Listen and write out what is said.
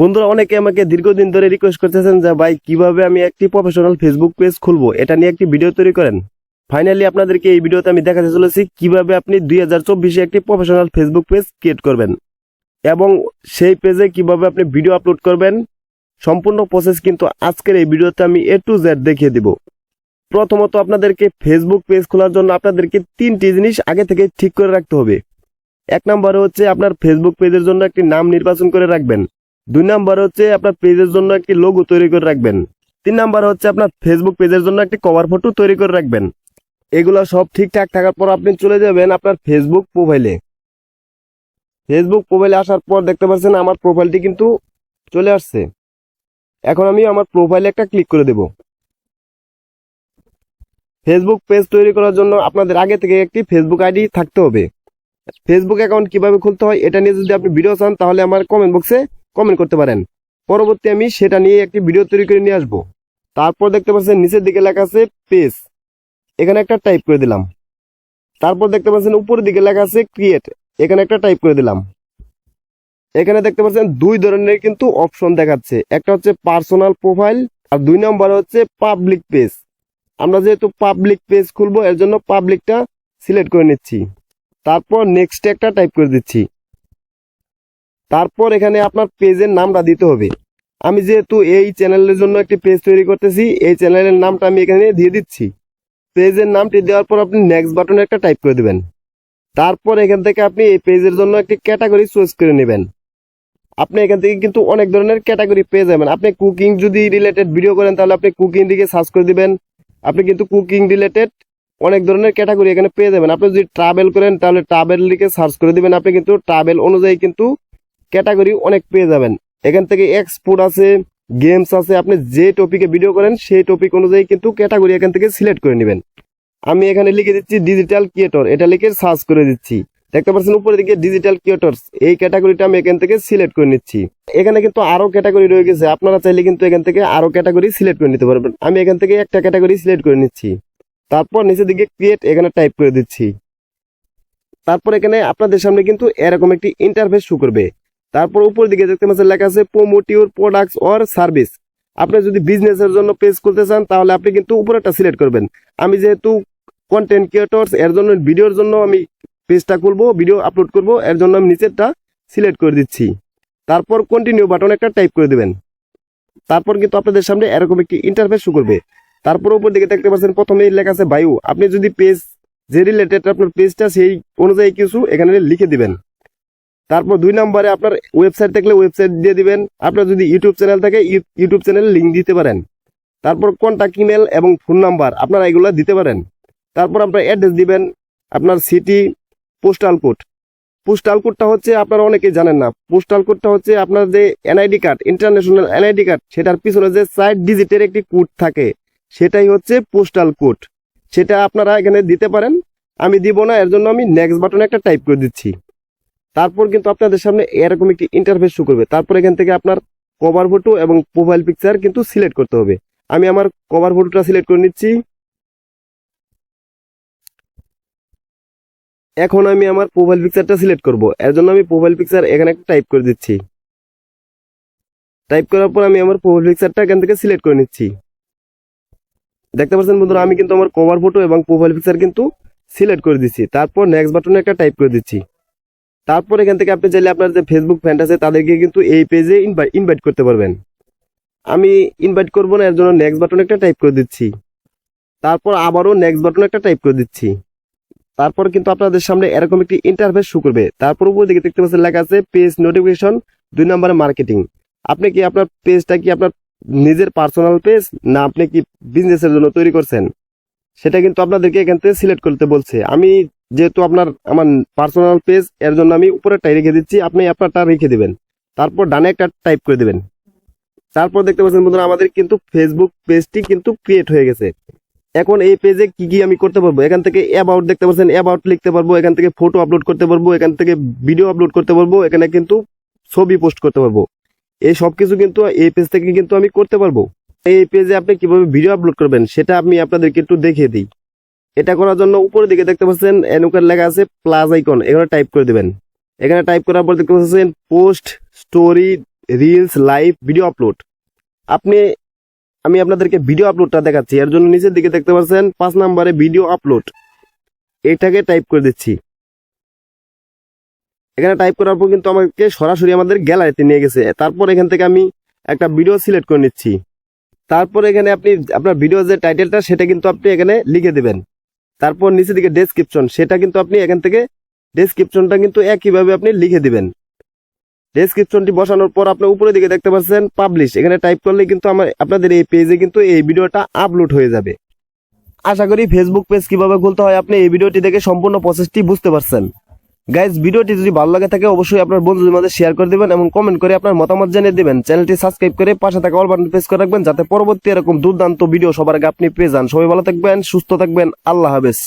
বন্ধুরা, অনেকে আমাকে দীর্ঘদিন ধরে রিকোয়েস্ট করতেছেন যে, ভাই, কীভাবে আমি একটি প্রফেশনাল ফেসবুক পেজ খুলবো? এটা নিয়ে একটি ভিডিও তৈরি করেন। ফাইনালি আপনাদেরকে এই ভিডিওতে আমি দেখাতে চলেছি কীভাবে আপনি দুই হাজার চব্বিশে একটি প্রফেশনাল ফেসবুক পেজ ক্রিয়েট করবেন এবং সেই পেজে কীভাবে আপনি ভিডিও আপলোড করবেন। সম্পূর্ণ প্রসেস কিন্তু আজকের এই ভিডিওতে আমি এ টু জেড দেখিয়ে দিব। প্রথমত আপনাদেরকে ফেসবুক পেজ খোলার জন্য আপনাদেরকে তিনটি জিনিস আগে থেকে ঠিক করে রাখতে হবে। এক নম্বরে হচ্ছে আপনার ফেসবুক পেজের জন্য একটি নাম নির্বাচন করে রাখবেন। দুই নাম্বার হচ্ছে আপনার পেজের জন্য একটি লোগো তৈরি করে রাখবেন। তিন নাম্বার হচ্ছে আপনার ফেসবুক পেজের জন্য একটি কভার ফটো তৈরি করে রাখবেন। এগুলো সব ঠিকঠাক থাকার পর আপনি চলে যাবেন আপনার ফেসবুক প্রোফাইলে ফেসবুক প্রোফাইলে আসার পর দেখতে পাচ্ছেন আমার প্রোফাইলটি কিন্তু চলে আসছে। এখন আমি আমার প্রোফাইলে একটা ক্লিক করে দেব। ফেসবুক পেজ তৈরি করার জন্য আপনাদের আগে থেকে একটি ফেসবুক আইডি থাকতে হবে। ফেসবুক অ্যাকাউন্ট কীভাবে খুলতে হয়, এটা নিয়ে যদি আপনি ভিডিও চান, তাহলে আমার কমেন্ট বক্সে কমেন্ট করতে পারেন। পরবর্তী আমি সেটা নিয়ে একটি ভিডিও তৈরি করে নিয়ে আসব। তারপর দেখতে পাচ্ছেন নিচের দিকে লেখা আছে পেজ এখানে একটা টাইপ করে দিলাম। তারপর দেখতে পাচ্ছেন উপরের দিকে লেখা আছে ক্রিয়েট এখানে একটা টাইপ করে দিলাম। এখানে দেখতে পাচ্ছেন দুই ধরনের কিন্তু অপশন দেখাচ্ছে। একটা হচ্ছে পার্সোনাল প্রোফাইল আর দুই নম্বর হচ্ছে পাবলিক পেজ আমরা যেহেতু পাবলিক পেজ খুলবো, এর জন্য পাবলিকটা সিলেক্ট করে নিচ্ছি। তারপর নেক্সট একটা টাইপ করে দিচ্ছি। তারপর এখানে আপনার পেজের নামটা দিতে হবে। আমি যেহেতু এই চ্যানেলের জন্য একটি পেজ তৈরি করতেছি, এই চ্যানেলের নামটা আমি এখানে দিয়ে দিচ্ছি। পেজের নামটি দেওয়ার পর আপনি নেক্সট বাটনে একটা টাইপ করে দেবেন। তারপর এখান থেকে আপনি এই পেজের জন্য একটি ক্যাটাগরি চুজ করে নেবেন। আপনি এখান থেকে কিন্তু অনেক ধরনের ক্যাটাগরি পেয়ে যাবেন। আপনি কুকিং যদি রিলেটেড ভিডিও করেন, তাহলে আপনি কুকিং দিকে সার্চ করে দিবেন। আপনি কিন্তু কুকিং রিলেটেড অনেক ধরনের ক্যাটাগরি এখানে পেয়ে যাবেন। আপনি যদি ট্রাভেল করেন, তাহলে ট্রাভেল লিখে সার্চ করে দিবেন। আপনি কিন্তু ট্রাভেল অনুযায়ী কিন্তু ক্যাটাগরি অনেক পেয়ে যাবেন। এখান থেকে এক্সপোর্ট আছে গেমস আছে, আপনি যে টপিকে ভিডিও করেন, সেই টপিক অনুযায়ী কিন্তু ক্যাটাগরি এখান থেকে সিলেক্ট করে নেবেন। আমি এখানে লিখে দিচ্ছি ডিজিটাল ক্রিয়েটর এটা লিখে সার্চ করে দিচ্ছি। দেখতে পাচ্ছেন উপরের দিকে ডিজিটাল ক্রিয়েটরস এই ক্যাটাগরিটা আমি এখান থেকে সিলেক্ট করে নিচ্ছি। এখানে কিন্তু আরও ক্যাটাগরি রয়ে গেছে, আপনারা চাইলে কিন্তু এখান থেকে আরও ক্যাটাগরি সিলেক্ট করে নিতে পারবেন। আমি এখান থেকে একটা ক্যাটাগরি সিলেক্ট করে নিচ্ছি। তারপর নিচের দিকে ক্রিয়েট এখানে টাইপ করে দিচ্ছি। তারপর এখানে আপনাদের সামনে কিন্তু এরকম একটি ইন্টারফেস শো করবে। তারপর উপর দিকে দেখতে পাচ্ছেন লেখা আছে promote your products or service আপনি যদি বিজনেসের জন্য পেজ করতে চান, তাহলে আপনি কিন্তু উপরেটা সিলেক্ট করবেন। আমি যেহেতু কন্টেন্ট ক্রিয়েটরস এর জন্য ভিডিওর জন্য আমি পেজটা খুলবো ভিডিও আপলোড করব, এর জন্য আমি নিচেরটা সিলেক্ট করে দিচ্ছি। তারপর কন্টিনিউ বাটন একটা টাইপ করে দেবেন। তারপর কিন্তু আপনাদের সামনে এরকম একটি ইন্টারফেস শো করবে। তারপর উপর দিকে দেখতে পাচ্ছেন প্রথমে লেখা আছে বায়ু। আপনি যদি পেজ যে রিলেটেড আপনার পেজটা সেই অনুযায়ী কিছু এখানে লিখে দিবেন। তারপর দুই নম্বরে আপনার ওয়েবসাইট থাকলে ওয়েবসাইট দিয়ে দিবেন। আপনার যদি ইউটিউব চ্যানেল থাকে, ইউ- ইউটিউব চ্যানেলে লিঙ্ক দিতে পারেন। তারপর কন্ট্যাক্ট ইমেল এবং ফোন নাম্বার আপনারা এগুলো দিতে পারেন। তারপর আপনার অ্যাড্রেস দিবেন, আপনার সিটি পোস্টাল কোড পোস্টাল কোডটা হচ্ছে আপনারা অনেকেই জানেন না। পোস্টাল কোডটা হচ্ছে আপনার যে NID card international NID card সেটার পিছনে যে সাইড ডিজিটের একটি কোড থাকে, সেটাই হচ্ছে পোস্টাল কোড সেটা আপনারা এখানে দিতে পারেন। আমি দিব না, এর জন্য আমি নেক্সট বাটনে একটা টাইপ করে দিচ্ছি। তারপর কিন্তু আপনাদের সামনে এরকম একটি ইন্টারফেস শো করবে। তারপর এখান থেকে আপনার কভার ফটো এবং প্রোফাইল পিকচার কিন্তু সিলেক্ট করতে হবে। আমি আমার কভার ফটোটা সিলেক্ট করে নিচ্ছি। এখন আমি আমার প্রোফাইল পিকচারটা সিলেক্ট করব। এর জন্য আমি প্রোফাইল পিকচার এখানে একটা টাইপ করে দিচ্ছি। টাইপ করার পর আমি আমার প্রোফাইল পিকচারটা এখান থেকে সিলেক্ট করে নিচ্ছি। দেখতে পাচ্ছেন বন্ধুরা, আমি কিন্তু আমার কভার ফটো এবং প্রোফাইল পিকচার কিন্তু সিলেক্ট করে দিচ্ছি। তারপর নেক্সট বাটনে একটা টাইপ করে দিচ্ছি। তারপর এখান থেকে আপনি চাইলে আপনার যে ফেসবুক ফ্রেন্ড আছে, তাদেরকে কিন্তু এই পেজে ইনভাইট করতে পারবেন। আমি ইনভাইট করব না, এর জন্য নেক্সট বাটন একটা টাইপ করে দিচ্ছি। তারপর আবারও নেক্সট বাটন একটা টাইপ করে দিচ্ছি। তারপর কিন্তু আপনাদের সামনে এরকম একটি ইন্টারফেস শো করবে। তারপর উপর দিকে দেখতে পাচ্ছেন লেখা আছে পেজ নোটিফিকেশন দুই নম্বরে মার্কেটিং আপনি কি আপনার পেজটা কি আপনার নিজের পার্সোনাল পেজ না আপনি কি বিজনেসের জন্য তৈরি করছেন? সেটা কিন্তু আপনাদেরকে এখান থেকে সিলেক্ট করতে বলছে। আমি যেহেতু আপনার আমার পার্সোনাল পেজ এর জন্য আমি উপরেরটাই রেখে দিচ্ছি। আপনি আপনারটা রেখে দিবেন। তারপর ডানে একটা টাইপ করে দিবেন। তারপর দেখতে পাচ্ছেন বন্ধুরা, আমাদের কিন্তু ফেসবুক পেজটি কিন্তু ক্রিয়েট হয়ে গেছে। এখন এই পেজে কি কি আমি করতে পারব? এখান থেকে অ্যাবাউট দেখতে পাচ্ছেন অ্যাবাউট লিখতে পারব, এখান থেকে ফটো আপলোড করতে পারব, এখান থেকে ভিডিও আপলোড করতে পারব, এখানে কিন্তু ছবি পোস্ট করতে পারব। এই সব কিছু কিন্তু এই পেজ থেকে কিন্তু আমি করতে পারব। এই পেজে আপনি কীভাবে ভিডিও আপলোড করবেন, সেটা আমি আপনাদেরকে একটু দেখিয়ে দিই। এটা করার জন্য উপরের দিকে দেখতে পাচ্ছেন এনুকার লেখা আছে প্লাস আইকন এখানে টাইপ করে দিবেন। এখানে টাইপ করার পর দেখতে পাচ্ছেন post story reels live video upload আপনি, আমি আপনাদেরকে ভিডিও আপলোডটা দেখাচ্ছি, এর জন্য নিচের দিকে দেখতে পাচ্ছেন, পাঁচ নম্বরে ভিডিও আপলোড এটাকে টাইপ করে দিচ্ছি। এখানে টাইপ করার পর কিন্তু আমাকে সরাসরি আমাদের গ্যালারিতে নিয়ে গেছে। তারপর এখান থেকে আমি একটা ভিডিও সিলেক্ট করে নিচ্ছি। তারপর এখানে আপনি, আপনার ভিডিও যে টাইটেলটা সেটা কিন্তু আপনি এখানে লিখে দেবেন। তারপর নিচে দিকে ডেসক্রিপশন সেটা কিন্তু আপনি এখান থেকে ডেসক্রিপশনটা কিন্তু একইভাবে আপনি লিখে দিবেন। ডেসক্রিপশনটি বসানোর পর আপনি উপরে দিকে দেখতে পাচ্ছেন পাবলিশ এখানে টাইপ করলে কিন্তু আমার, আপনাদের এই পেজে কিন্তু এই ভিডিওটা আপলোড হয়ে যাবে। আশা করি ফেসবুক পেজ কীভাবে খুলতে হয় আপনি এই ভিডিওটি দেখে সম্পূর্ণ প্রসেসটি বুঝতে পারছেন। গাইজ ভিডিওটি যদি ভালো লাগে থাকে, অবশ্যই আপনার বন্ধুদের মধ্যে শেয়ার করে দেবেন এবং কমেন্ট করে আপনার মতামত জানিয়ে দেবেন। চ্যানেলটি সাবস্ক্রাইব করে পাশে থাকা অল বাটন প্রেস করে রাখবেন, যাতে পরবর্তী এরকম দুর্দান্ত ভিডিও সবার আগে আপনি পেয়ে যান। সবাই ভালো থাকবেন, সুস্থ থাকবেন, আল্লাহ হাফেজ।